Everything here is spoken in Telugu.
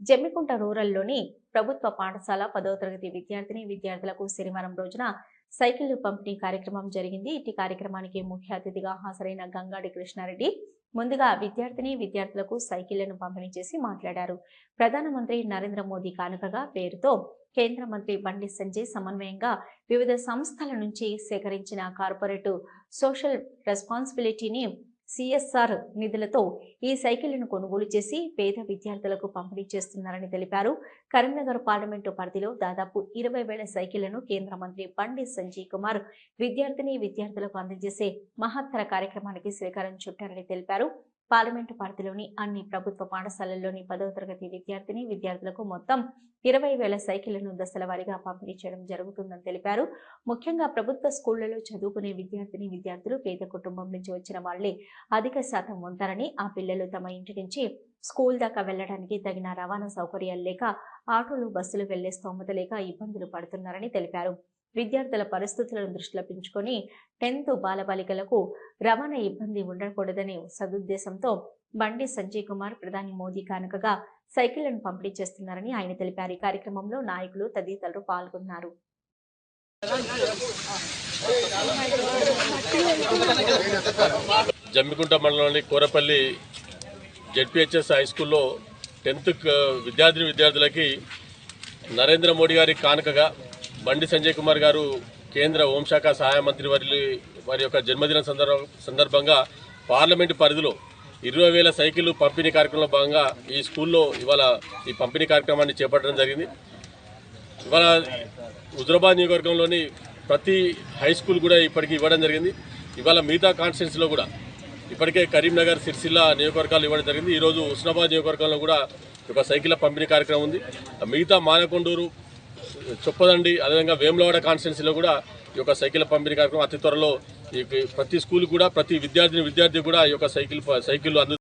జమ్మికుంట రూరల్లోని ప్రభుత్వ పాఠశాల పదో తరగతి విద్యార్థిని విద్యార్థులకు శనివారం రోజున సైకిళ్ళు పంపిణీ కార్యక్రమం జరిగింది. ఇటు కార్యక్రమానికి ముఖ్య అతిథిగా హాజరైన గంగాడి కృష్ణారెడ్డి ముందుగా విద్యార్థిని విద్యార్థులకు సైకిళ్ళను పంపిణీ చేసి మాట్లాడారు. ప్రధానమంత్రి నరేంద్ర మోదీ కానుకగా పేరుతో కేంద్ర మంత్రి బండి సంజయ్ సమన్వయంగా వివిధ సంస్థల నుంచి సేకరించిన కార్పొరేట్ సోషల్ రెస్పాన్సిబిలిటీని సిఎస్ఆర్ నిధులతో ఈ సైకిళ్ళను కొనుగోలు చేసి పేద విద్యార్థులకు పంపిణీ చేస్తున్నారని తెలిపారు. కరీంనగర్ పార్లమెంటు పరిధిలో దాదాపు ఇరవై వేల సైకిళ్ళను కేంద్ర మంత్రి బండి సంజయ్ కుమార్ విద్యార్థిని విద్యార్థులకు అందజేసే మహత్తర కార్యక్రమానికి శ్రీకారం చుట్టారని తెలిపారు. పార్లమెంటు పరిధిలోని అన్ని ప్రభుత్వ పాఠశాలల్లోని పదవ తరగతి విద్యార్థిని విద్యార్థులకు మొత్తం ఇరవై వేల సైకిళ్ళను దశల వారీగా పంపిణీ చేయడం జరుగుతుందని తెలిపారు. ముఖ్యంగా ప్రభుత్వ స్కూళ్ళలో చదువుకునే విద్యార్థిని విద్యార్థులు పేద కుటుంబం నుంచి వచ్చిన వాళ్ళే అధిక శాతం ఉంటారని ఆ పిల్లలు తమ ఇంటి నుంచి స్కూల్ దాకా వెళ్ళడానికి తగిన రవాణా సౌకర్యాలు లేక ఆటోలు బస్సులు వెళ్ళే స్తోమత లేక ఇబ్బందులు పడుతున్నారని తెలిపారు. విద్యార్థుల పరిస్థితులను దృష్టిలో పెంచుకొని టెన్త్ బాలబాలికలకు రవాణా ఇబ్బంది ఉండకూడదనే సదుద్దేశంతో బండి సంజయ్ కుమార్ ప్రధాని మోదీ కానుకగా సైకిళ్ళను పంపిణీ చేస్తున్నారని ఆయన తెలిపారు. ఈ కార్యక్రమంలో నాయకులు తదితరులు పాల్గొన్నారు. జమ్మికుంట మండలంలోని కోరపల్లి జెడ్పిహెచ్ఎస్ హై స్కూల్లో టెన్త్ విద్యార్థిని విద్యార్థులకి నరేంద్ర మోడీ గారి కానుకగా బండి సంజయ్ కుమార్ గారు కేంద్ర హోంశాఖ సహాయ మంత్రి వారి వారి యొక్క జన్మదిన సందర్భ సందర్భంగా పార్లమెంటు పరిధిలో ఇరవై వేల సైకిళ్ళు పంపిణీ కార్యక్రమంలో భాగంగా ఈ స్కూల్లో ఇవాళ ఈ పంపిణీ కార్యక్రమాన్ని చేపట్టడం జరిగింది. ఇవాళ హుజరాబాద్ నియోజకవర్గంలోని ప్రతి హై స్కూల్ కూడా ఇప్పటికి ఇవ్వడం జరిగింది. ఇవాళ మిగతా కాన్స్టిట్యున్సీలో కూడా ఇప్పటికే కరీంనగర్ సిరిసిల్ల నియోజకవర్గాలు ఇవ్వడం జరిగింది. ఈరోజు హుస్నాబాద్ నియోజకవర్గంలో కూడా ఒక సైకిళ్ళ పంపిణీ కార్యక్రమం ఉంది. మిగతా మానకొండూరు చొప్పదండి. అదేవిధంగా వేములవాడ కాన్స్టిట్యున్సీలో కూడా ఈ యొక్క సైకిల్ పంపిణీ కార్యక్రమం అతి త్వరలో ఈ ప్రతి స్కూల్ కూడా ప్రతి విద్యార్థిని విద్యార్థి కూడా ఈ యొక్క సైకిల్ సైకిల్ అందు